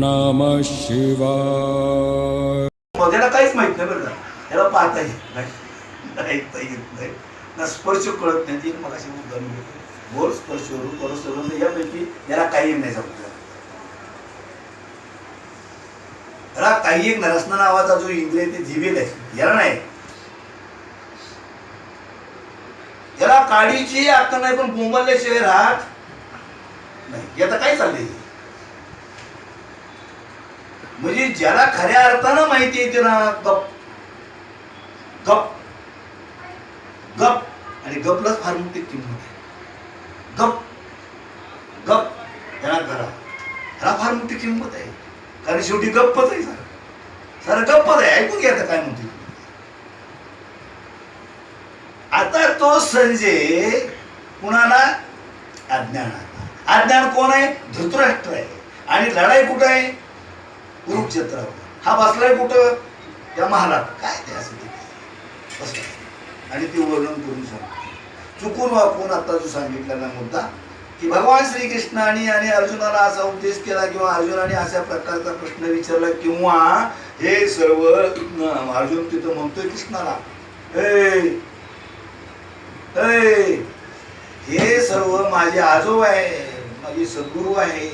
नम शिवाय. त्याला काहीच माहीत नाही बरं का. त्याला पाहता येत नाही. ऐकता येत नाही. ना स्पर्श कळत नाही. ती मग अशी बोल स्पर्श वरून परस वरून यापैकी याला काही नाही समजलं. त्याला काही एक नरसना नावाचा जो इंद्रिय ते जीवेल आहे. याला नाही. याला काडीची आता नाही पण बोंबलल्याशिवाय राहत नाही. याचा काय चाललंय म्हणजे ज्याला खऱ्या अर्थानं माहिती येते ना गप. गप. गप. आणि गपलाच फार मोठी किंमत आहे. गप. गप. त्याला करा ह्याला फार मोठी किंमत आहे. कारण शेवटी गप्पच आहे सारं. सारं गप्पच आहे. ऐकून घ्या काय म्हणते आता तो संजय कुणाला? अज्ञान अज्ञान कोण आहे? धृतराष्ट्र आहे. आणि लढाई कुठं आहे? कुरुक्षेत्रावर हा बसलाय कुठं? त्या महालात. काय ते असं ते? बसला आणि ते वर्णन करून सांगतो. चुकून वाकून आता जो सांगितलेला ना मुद्दा की भगवान श्रीकृष्णाने आणि अर्जुनाला असा उपदेश केला किंवा अर्जुनाने अशा प्रकारचा प्रश्न विचारला किंवा हे सर्व अर्जुन तिथं म्हणतोय कृष्णाला हे सर्व माझे आजोबा आहे माझे सद्गुरू आहे.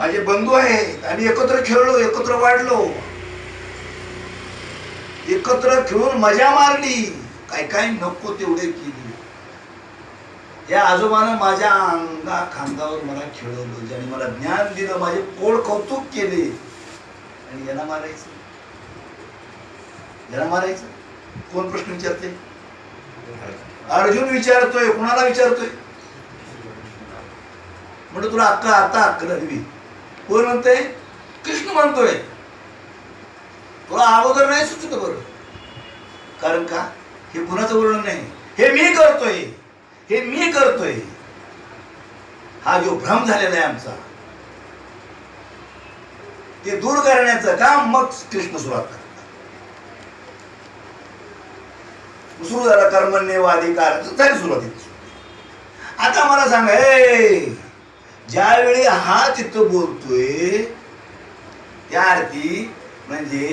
माझे बंधू आहेत. आम्ही एकत्र खेळलो एकत्र वाढलो. एकत्र खेळून मजा मारली. काय काय नको तेवढे केली. या आजोबानं माझ्या अंगा खांदावर मला खेळवलं. ज्याने मला ज्ञान दिलं माझे पोळ कौतुक केले. आणि याला मारायचं. याला मारायचं. कोण प्रश्न विचारते? अर्जुन विचारतोय कुणाला विचारतोय? म्हणतो तुला अक्का आता अक्कल हवी. कोण म्हणतोय? कृष्ण म्हणतोय. तुला अगोदर नाही सुचत बरं. कारण का? हे कुणाचं वर्णन नाही? हे मी करतोय. हे मी करतोय. हा जो भ्रम झालेला आहे आमचा ते दूर करण्याचं काम मग कृष्ण सुरुवात करतात. सुरू झाला कर्मण्यवाधिकार झाली सुरुवात आता मला सांगा हे ज्यावेळी हा चित्त बोलतोय त्या अर्थी म्हणजे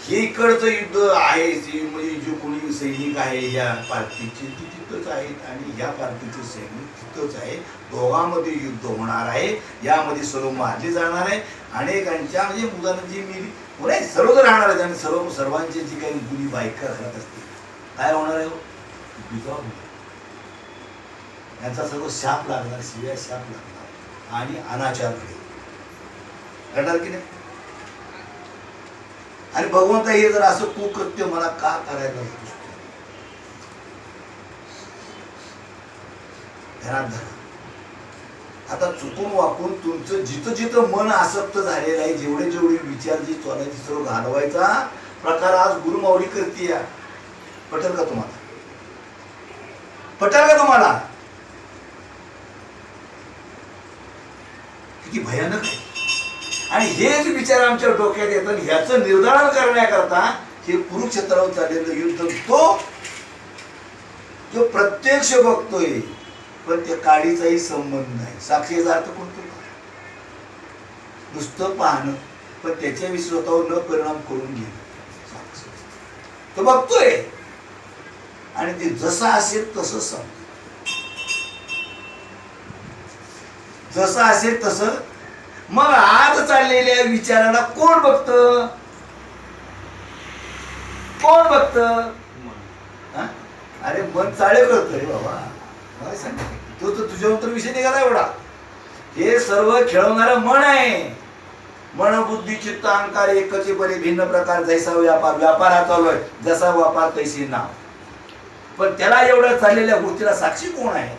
हे इकडचं युद्ध आहे जे म्हणजे जो कोणी सैनिक आहे या पार्टीचे ते तिथंच आहेत आणि या पार्टीचे सैनिक तिथंच आहे. दोघांमध्ये युद्ध होणार आहे. यामध्ये सर्व मारले जाणार आहे. अनेकांच्या म्हणजे मुलांना जी मी मुलं सर्व राहणार आहेत आणि सर्व सर्वांचे जी काही मुली बायका घरात असतील काय होणार आहे हो? यांचा सर्व शाप लागणार शिव्या शाप लागणार. आणि अनाचार घडेल घडणार की नाही? आणि भगवंत हे जर असं कुकृत्य मला का करायला ध्यानात धरा. आता चुकून वाकून तुमचं जिथं जिथं मन आसक्त झालेलं आहे जेवढे जेवढे विचार जे चोरायची सर्व घालवायचा प्रकार आज गुरुमावली करते पटेल का तुम्हाला? पटेल का तुम्हाला? किती भयानक आहे. आणि हेच विचार आमच्या डोक्यात येतात ह्याचं निर्धारण करण्याकरता हे कुरुक्षेत्रावर चाललेलं युद्ध तो जो प्रत्यक्ष बघतोय पण त्या काडीचाही संबंध नाही. साक्षीचा अर्थ कोणतो? नुसतं पाहणं पण त्याच्याविषयी स्वतःवर न परिणाम करून घेणं. तो बघतोय. आणि ते जसं असेल तसं समज जसं असेल तसं. मग आज चाललेल्या विचाराला कोण बघत? कोण बघत? अरे मन चाळे करत रे बाबा. मला सांग तो तर तुझ्या उत्तर विषय निघाला एवढा. हे सर्व खेळवणारं मन आहे. मन बुद्धी चित्त अहंकार एकचे बरे भिन्न प्रकार जैसा व्यापार व्यापार हा चालू आहे. जसा व्यापार तैसे नाव. पण त्याला एवढ्या चाललेल्या गोष्टीला साक्षी कोण आहे?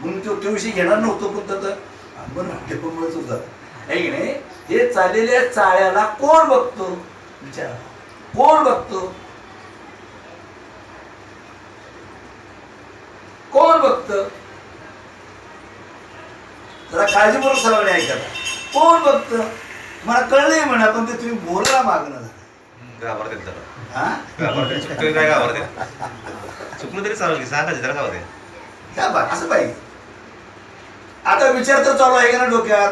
म्हणून तो तो विषय घेणार नव्हतो पण तर मन नाट्यप्रमाणेच होतं आहे की नाही? हे चाललेल्या चाळ्याला कोण बघतो? विचारा. कोण बघतो? कोण बघत? जरा काळजीपूर्वक सर्वांनी ऐकता कोण बघत? मला कळलंय म्हणा पण ते तुम्ही बोलायला मागणं झालं. घाबरतात जरा. हा? चुकलं तरी चालेल की सांगायचं जरा असं पाहिजे. आता विचार तर चालू आहे का ना डोक्यात?